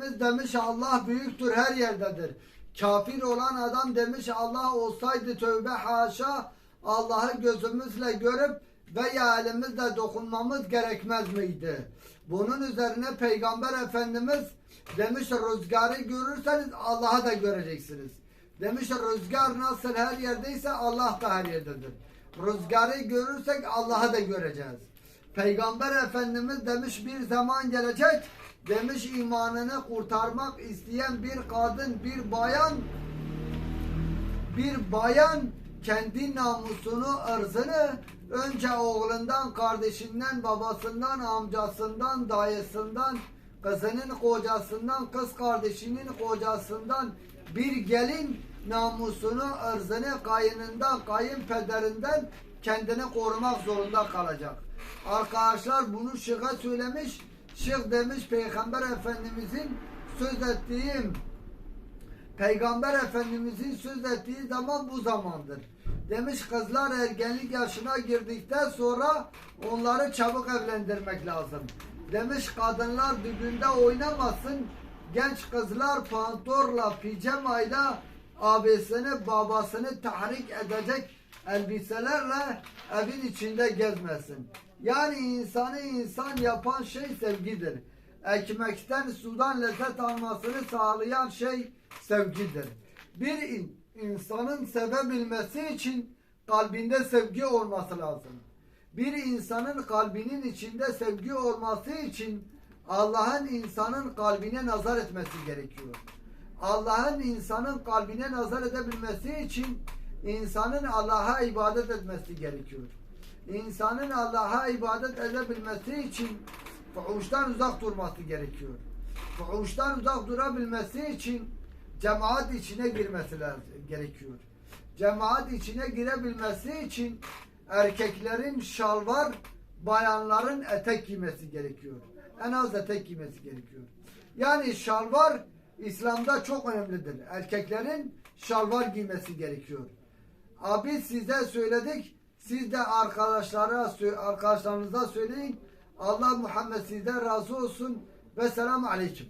Biz demiş Allah büyüktür her yerdedir. Kafir olan adam demiş Allah olsaydı tövbe haşa Allah'ı gözümüzle görüp veya elimizle dokunmamız gerekmez miydi? Bunun üzerine Peygamber Efendimiz demiş rüzgarı görürseniz Allah'ı da göreceksiniz. Demiş rüzgar nasıl her yerdeyse Allah da her yerdedir. Rüzgarı görürsek Allah'ı da göreceğiz. Peygamber Efendimiz demiş bir zaman gelecek demiş imanını kurtarmak isteyen bir kadın bir bayan bir bayan kendi namusunu ırzını önce oğlundan kardeşinden babasından amcasından dayısından kızının kocasından kız kardeşinin kocasından bir gelin namusunu ırzını kayınından kayınpederinden kendini korumak zorunda kalacak. Arkadaşlar bunu Şeyh'e söylemiş. Şeyh demiş Peygamber Efendimizin söz ettiğim Peygamber Efendimizin söz ettiği zaman bu zamandır. Demiş kızlar ergenlik yaşına girdikten sonra onları çabuk evlendirmek lazım. Demiş kadınlar düğünde oynamasın. Genç kızlar pantorla, pijamayla abisini, babasını tahrik edecek elbiselerle evin içinde gezmesin. Yani insanı insan yapan şey sevgidir. Ekmekten sudan lezzet almasını sağlayan şey sevgidir. Bir in- insanın sevebilmesi için kalbinde sevgi olması lazım. Bir insanın kalbinin içinde sevgi olması için Allah'ın insanın kalbine nazar etmesi gerekiyor. Allah'ın insanın kalbine nazar edebilmesi için insanın Allah'a ibadet etmesi gerekiyor. İnsanın Allah'a ibadet edebilmesi için fuhuştan uzak durması gerekiyor. Fuhuştan uzak durabilmesi için cemaat içine girmesi gerekiyor. Cemaat içine girebilmesi için erkeklerin şalvar, bayanların etek giymesi gerekiyor. En az etek giymesi gerekiyor. Yani şalvar İslam'da çok önemlidir. Erkeklerin şalvar giymesi gerekiyor. Abi size söyledik. Siz de arkadaşlara arkadaşlarınıza söyleyin. Allah Muhammed sizden razı olsun ve selamu aleyküm.